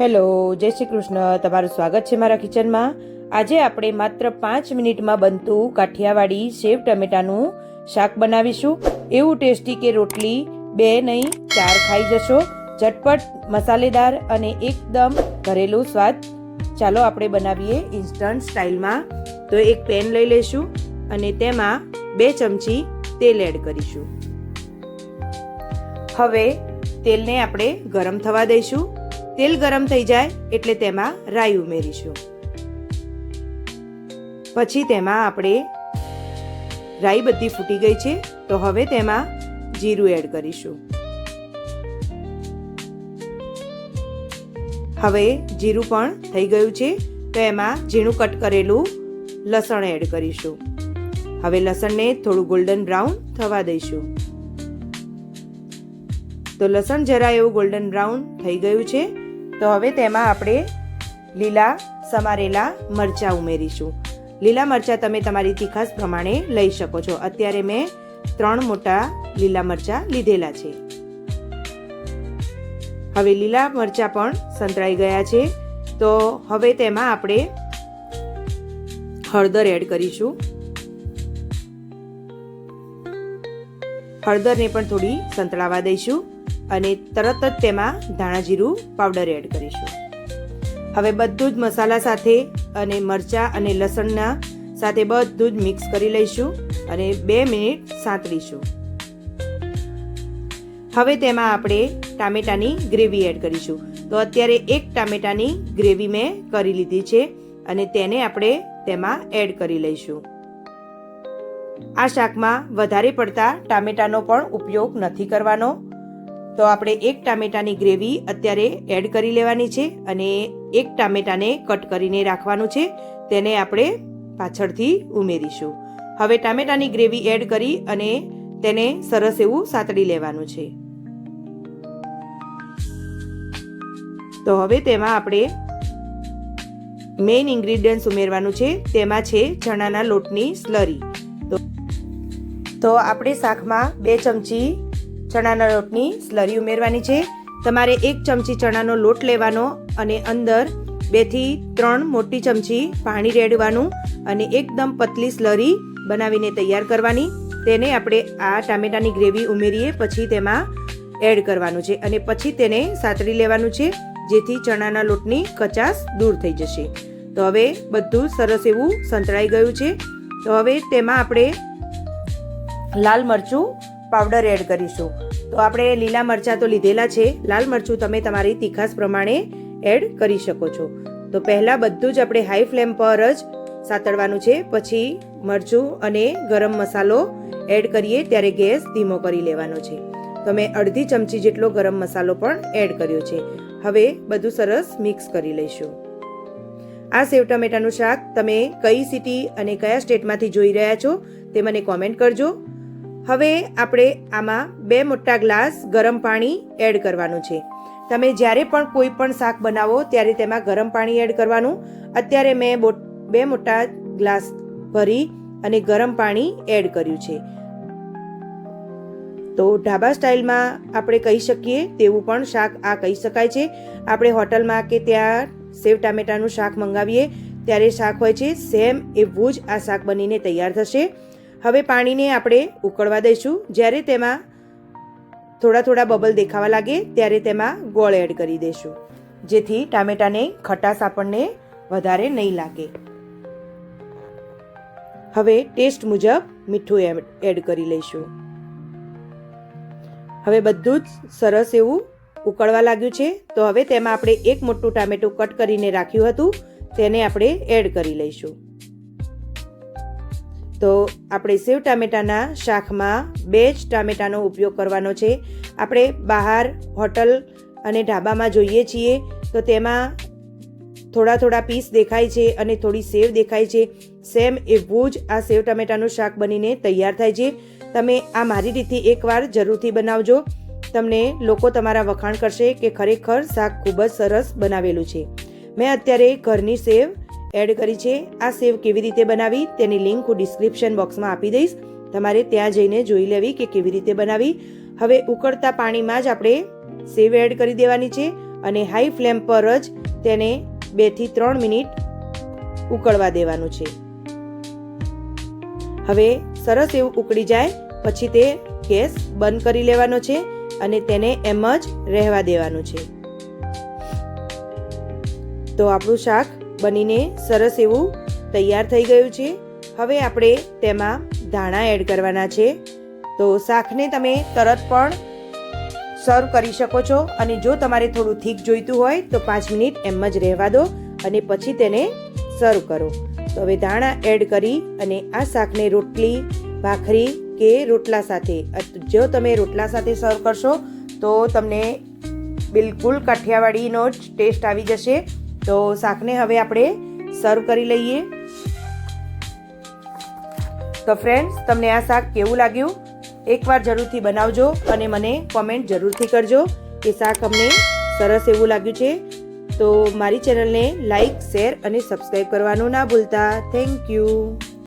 Hello, જય શ્રી કૃષ્ણ. તમારું સ્વાગત છે મારા કિચનમાં. આજે આપણે માત્ર પાંચ મિનિટમાં બનતું કાઠિયાવાડી સેવ ટમેટાનું શાક બનાવીશું. એવું ટેસ્ટી કે રોટલી, બે નહીં, ચાર ખાઈ જશો. ઝટપટ, મસાલેદાર અને એકદમ ઘરેલું સ્વાદ. ચાલો આપણે બનાવીએ ઇન્સ્ટન્ટ સ્ટાઇલમાં. તો એક પેન લઈ લઈશું અને તેમાં બે ચમચી તેલ એડ કરીશું. હવે તેલને આપણે ગરમ થવા દઈશું. તેલ ગરમ થઈ જાય એટલે તેમાં રાઈ ઉમેરીશું. પછી તેમાં આપણે રાઈ બધી ફૂટી ગઈ છે, તો હવે તેમાં જીરું એડ કરીશું. હવે જીરું પણ થઈ ગયું છે, તો એમાં ઝીણું કટ કરેલું લસણ એડ કરીશું. હવે લસણને થોડું ગોલ્ડન બ્રાઉન થવા દઈશું. તો લસણ જરા એવું ગોલ્ડન બ્રાઉન થઈ ગયું છે તો હવે તેમાં આપણે લીલા, સમારેલા મરચાં ઉમેરીશું. લીલા મરચાં તમે તમારી તીખાસ પ્રમાણે લઈ શકો છો. અત્યારે મેં ત્રણ મોટા લીલા મરચાં લીધેલા છે. હવે લીલા મરચાં પણ સંતળાઈ ગયા છે. તો હવે તેમાં આપણે હળદર એડ કરીશું. હળદરને પણ થોડી સંતળાવા દઈશું. અને તરત જ તેમાં ધાણા જીરું પાવડર એડ કરીશું. હવે બધું જ મસાલા સાથે અને મરચાં અને લસણના સાથે બધું જ મિક્સ કરી લઈશું અને બે મિનિટ સાંતળીશું. હવે તેમાં આપણે ટામેટાની ગ્રેવી એડ કરીશું. તો અત્યારે એક ટામેટાની ગ્રેવી મેં કરી લીધી છે અને તેને આપણે તેમાં એડ કરી લઈશું. આ શાકમાં વધારે પડતા ટામેટાનો પણ ઉપયોગ નથી કરવાનો. તો આપણે એક ટામેટાની ગ્રેવી અત્યારે એડ કરી લેવાની છે અને એક ટામેટાને કટ કરીને રાખવાનું છે. તેને આપણે પાછળથી ઉમેરીશું. હવે ટામેટાની ગ્રેવી એડ કરી અને તેને સરસ એવું સાતડી લેવાનું છે. તો હવે તેમાં આપણે મેઇન ઇન્ગ્રીડિયન્ટ્સ ઉમેરવાનું છે. તેમાં છે ચણાના લોટની સ્લરી. તો આપણે શાકમાં બે ચમચી ચણાના લોટની સ્લરી ઉમેરવાની છે. તમારે એક ચમચી ચણાનો લોટ લેવાનો અને અંદર બેથી ત્રણ મોટી ચમચી પાણી રેડવાનું અને એકદમ પતલી સ્લરી બનાવીને તૈયાર કરવાની. તેને આપણે આ ટામેટાની ગ્રેવી ઉમેરીએ, પછી તેમાં એડ કરવાનું છે અને પછી તેને સાતરી લેવાનું છે, જેથી ચણાના લોટની કચાસ દૂર થઈ જશે. તો હવે બધું સરસ એવું સંતળાઈ ગયું છે. તો હવે તેમાં આપણે લાલ મરચું પાવડર એડ કરીશું. તો આપણે લીલા મરચાં તો લીધેલા છે. લાલ મરચું તમે તમારી તીખાસ પ્રમાણે એડ કરી શકો છો. તો પહેલાં બધું જ આપણે હાઈ ફ્લેમ પર જ સાતળવાનું છે. પછી મરચું અને ગરમ મસાલો એડ કરીએ ત્યારે ગેસ ધીમો કરી લેવાનો છે. તો મેં અડધી ચમચી જેટલો ગરમ મસાલો પણ એડ કર્યો છે. હવે બધું સરસ મિક્સ કરી લઈશું. આ સેવ ટમેટાનું શાક તમે કઈ સિટી અને કયા સ્ટેટમાંથી જોઈ રહ્યા છો તે મને કોમેન્ટ કરજો. હવે આપણે આમાં બે મોટા ગ્લાસ ગરમ પાણી એડ કરવાનું છે. તમે જ્યારે પણ કોઈ પણ શાક બનાવો ત્યારે તેમાં ગરમ પાણી એડ કરવાનું. અત્યારે મેં બે મોટા ગ્લાસ ભરી અને ગરમ પાણી એડ કર્યું છે. તો ઢાબા સ્ટાઇલમાં આપણે કહી શકીએ તેવું પણ શાક આ કહી શકાય છે. આપણે હોટલમાં કે ત્યાં સેવ ટામેટાનું શાક મંગાવીએ, ત્યારે શાક હોય છે. સેમ એવું જ આ શાક બનીને તૈયાર થશે. હવે પાણીને આપણે ઉકળવા દઈશું. જ્યારે તેમાં થોડા થોડા બબલ દેખાવા લાગે, ત્યારે તેમાં ગોળ એડ કરી દઈશું. જેથી ટામેટાને ખટાશ આપણને વધારે નહીં લાગે. હવે ટેસ્ટ મુજબ મીઠું એડ કરી લઈશું. હવે બધું જ સરસ એવું ઉકળવા લાગ્યું છે. તો હવે તેમાં આપણે એક મોટું ટામેટું કટ કરીને રાખ્યું હતું. તેને આપણે એડ કરી લઈશું. તો આપણે સેવ ટામેટાના શાકમાં બે જ ટામેટાનો ઉપયોગ કરવાનો છે. આપણે બહાર હોટલ અને ઢાબામાં જોઈએ છીએ તો તેમાં થોડા થોડા પીસ દેખાય છે અને થોડી સેવ દેખાય છે. સેમ એવું જ આ સેવ ટામેટાનું શાક બનીને તૈયાર થાય છે. તમે આ મારી રીતથી એકવાર જરૂરથી બનાવજો. તમને લોકો તમારા વખાણ કરશે કે ખરેખર શાક ખૂબ જ સરસ બનાવેલું છે. મેં અત્યારે ઘરની સેવ એડ કરી છે. આ સેવ કેવી રીતે બનાવી તેની લિંક હું ડિસ્ક્રિપ્શન બોક્સમાં આપી દઈશ. તમારે ત્યાં જઈને જોઈ લેવી કે કેવી રીતે બનાવી. હવે ઉકળતા પાણીમાં જ આપણે સેવ એડ કરી દેવાની છે અને હાઈ ફ્લેમ પર જ તેને બેથી ત્રણ મિનિટ ઉકળવા દેવાનું છે. હવે સરસ એવું ઉકળી જાય. પછી તે ગેસ બંધ કરી લેવાનો છે અને તેને એમ જ રહેવા દેવાનું છે. તો આપણું શાક બનીને સરસ એવું તૈયાર થઈ ગયું છે. હવે આપણે તેમાં ધાણા એડ કરવાના છે. તો શાકને તમે તરત પણ સર્વ કરી શકો છો અને જો તમારે થોડું થીક જોઈતું હોય તો પાંચ મિનિટ એમ જ રહેવા દો અને પછી તેને સર્વ કરો. તો હવે ધાણા એડ કરી અને આ શાકને રોટલી, ભાખરી કે રોટલા સાથે જો તમે રોટલા સાથે સર્વ કરશો તો તમને બિલકુલ કાઠિયાવાડીનો જ ટેસ્ટ આવી જશે. તો શાકને હવે આપણે સર્વ કરી લઈએ. તો ફ્રેન્ડ્સ તમને આ શાક કેવું લાગ્યું? એકવાર જરૂરથી બનાવજો અને મને કોમેન્ટ જરૂરથી કરજો કે શાક અમને સરસ એવું લાગ્યું છે. તો મારી ચેનલને લાઈક શેર અને સબસ્ક્રાઈબ કરવાનું ના ભૂલતા. Thank you